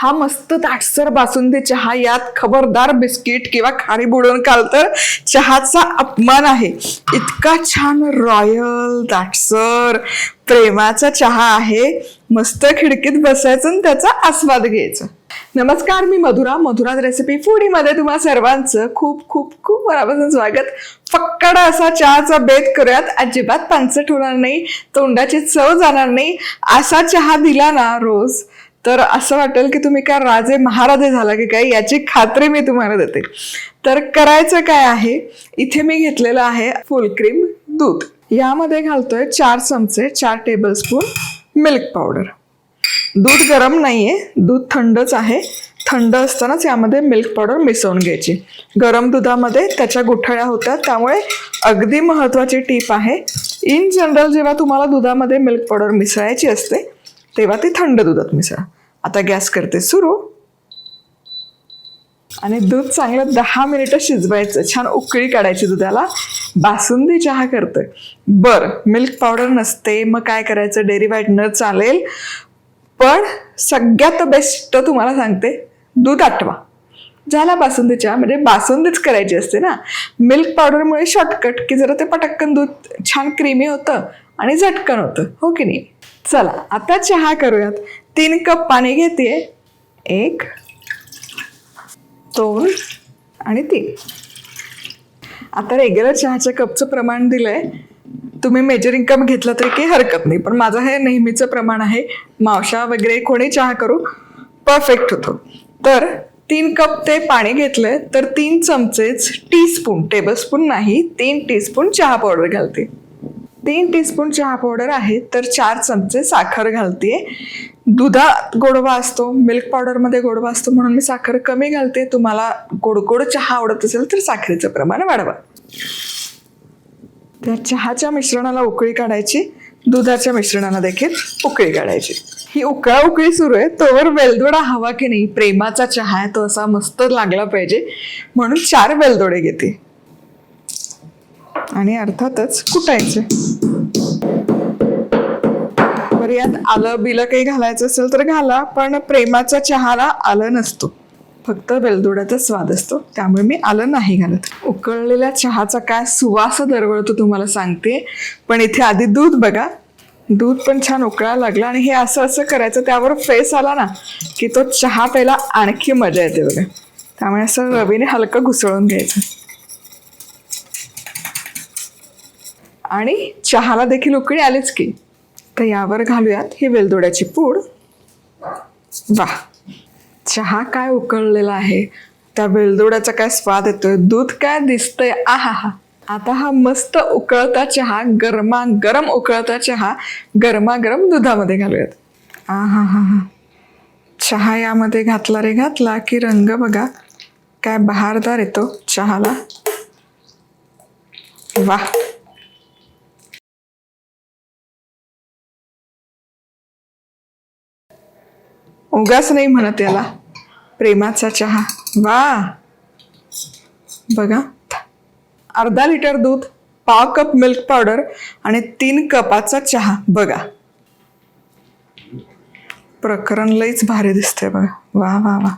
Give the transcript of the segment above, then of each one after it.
हा मस्त दाटसर बासुंदी चहा यात खबरदार बिस्किट किंवा खारी बुडवून काल तर चहाचा अपमान आहे. इतका छान रॉयल दाटसर प्रेमाचा चहा आहे. मस्त खिडकीत बसायचं आणि त्याचा आस्वाद घ्यायचा. नमस्कार मी मधुरा. मधुरा रेसिपी फूडीमध्ये तुम्हा सर्वांचं खूप खूप खूप मनापासून स्वागत. फक्कड असा चहाचा बेत करूयात. अजिबात पानसट होणार नाही. तोंडाची चव जाणार नाही. असा चहा दिला ना रोज तर असं वाटेल की तुम्ही काय राजे महाराजे झाला की काय याची खात्री मी तुम्हाला देते. तर करायचं काय आहे? इथे मी घेतलेलं आहे फुल क्रीम दूध. यामध्ये घालतोय चार चमचे चार टेबलस्पून मिल्क पावडर दूध गरम नाही आहे दूध थंडच आहे. थंड असतानाच यामध्ये मिल्क पावडर मिसळून घ्यायची. गरम दुधामध्ये त्याच्या गुठळ्या होत्या त्यामुळे अगदी महत्त्वाची टीप आहे इन जनरल जेव्हा तुम्हाला दुधामध्ये मिल्क पावडर मिसळायची असते तेव्हा ती थंड दुधात मिसळा. आता गॅस करते सुरू. आणि दूध चांगलं दहा मिनिटं शिजवायचं. छान उकळी काढायची दुधाला. बासुंदी चहा करतं. बर मिल्क पावडर नसते मग काय करायचं? डेअरी व्हाईटनर चालेल. पण सगळ्यात बेस्ट तुम्हाला सांगते दूध आठवा. झाला बासुंदी चहा म्हणजे बासुंदीच करायची असते ना. मिल्क पावडरमुळे शॉर्टकट की जरा ते पटक्कन दूध छान क्रीमी होतं आणि झटकन होतं. हो की नाही? चला आता चहा करूयात. तीन कप पाणी घेते एक दोन आणि तीन. आता रेग्युलर चहाच्या कपचं प्रमाण दिलं आहे तुम्ही मेजरिंग कप घेतला तरी काही हरकत नाही पण माझं हे नेहमीचं प्रमाण आहे. मावशा वगैरे कोणी चहा करू? परफेक्ट होतो. तर तीन कप ते पाणी घेतलं तर तीन चमचेच टीस्पून टेबलस्पून नाही तीन टीस्पून चहा पावडर घालते. तीन टीस्पून चहा पावडर आहे तर चार चमचे साखर घालते दुधात गोडवा असतो मिल्क पावडरमध्ये गोडवा असतो म्हणून मी साखर कमी घालते. तुम्हाला गोड गोड चहा आवडत असेल तर साखरेचं प्रमाण वाढवा. त्या चहाच्या मिश्रणाला उकळी काढायची दुधाच्या मिश्रणाला देखील उकळी काढायची. ही उकळा उकळी सुरू आहे तोवर वेलदोडा हवा की नाही प्रेमाचा चहा आहे तो असा मस्त लागला पाहिजे. म्हणून चार वेलदोडे घेते. आणि अर्थातच कुटायचे. बरं यात आलं बिलं काही घालायचं असेल तर घाला पण प्रेमाचा चहाला आलं नसतो. फक्त वेलदोड्याचा स्वाद असतो. त्यामुळे मी आलं नाही घालत. उकळलेल्या चहाचा काय सुवास दरवळतो तुम्हाला सांगते. पण इथे आधी दूध बघा. दूध पण छान उकळायला लागलं आणि हे असं असं करायचं त्यावर फेस आला ना की तो चहा प्यायला आणखी मजा येते बघा. त्यामुळे असं रवीने हलकं घुसळून घ्यायचं. आणि चहाला देखील उकळी आलीच की. तर यावर घालूयात ही वेलदोड्याची पूड. वा. चहा काय उकळलेला आहे. त्या वेलदोड्याचा काय स्वाद येतोय दूध काय दिसतंय आहा हा आता हा मस्त उकळता चहा गरमा गरम उकळता चहा गरमागरम दुधामध्ये घालूयात. आ हा हा हा चहा यामध्ये घातला रे घातला की रंग बघा. काय बहारदार येतो चहाला. वा. उगाच नाही म्हणत याला. प्रेमाचा चहा. वा. बघा. अर्धा लिटर दूध पाव कप मिल्क पावडर आणि तीन कपाचा चहा. बघा. प्रकरण लईच भारी दिसतंय बघा. वा वा वा.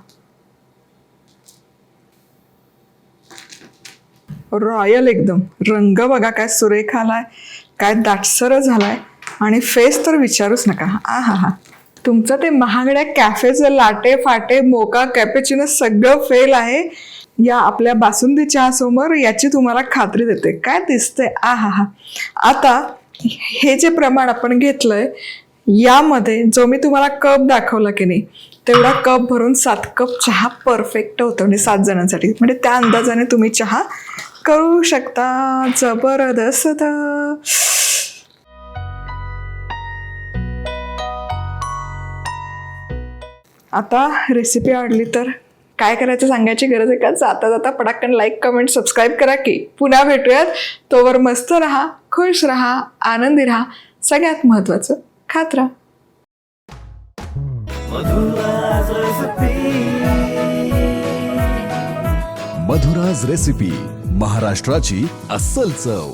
रॉयल एकदम. रंग बघा काय सुरेख आलाय काय दाटसर झालाय आणि फेस तर विचारूच नका. आ हा हा. तुमचं ते महागड्या कॅफेचं लाटे फाटे मोका कॅपेचिनो सगळं फेल आहे. या आपल्या बासुंदी चहासमोर याची तुम्हाला खात्री देते. काय दिसते आ हा हा आता हे जे प्रमाण आपण घेतलंय यामध्ये जो मी तुम्हाला कप दाखवला की नाही तेवढा कप भरून सात कप चहा परफेक्ट होतो म्हणजे सात जणांसाठी. म्हणजे त्या अंदाजाने तुम्ही चहा करू शकता. जबरदस्त. आता रेसिपी आवडली तर काय करायचं सांगायची गरज आहे का? जाता जाता पटाकन लाईक कमेंट सबस्क्राईब करा की पुन्हा भेटूयात. तोवर मस्त राहा खुश राहा आनंदी राहा. सगळ्यात महत्वाचं खात राहा. मधुराज रेसिपी महाराष्ट्राची अस्सल चव.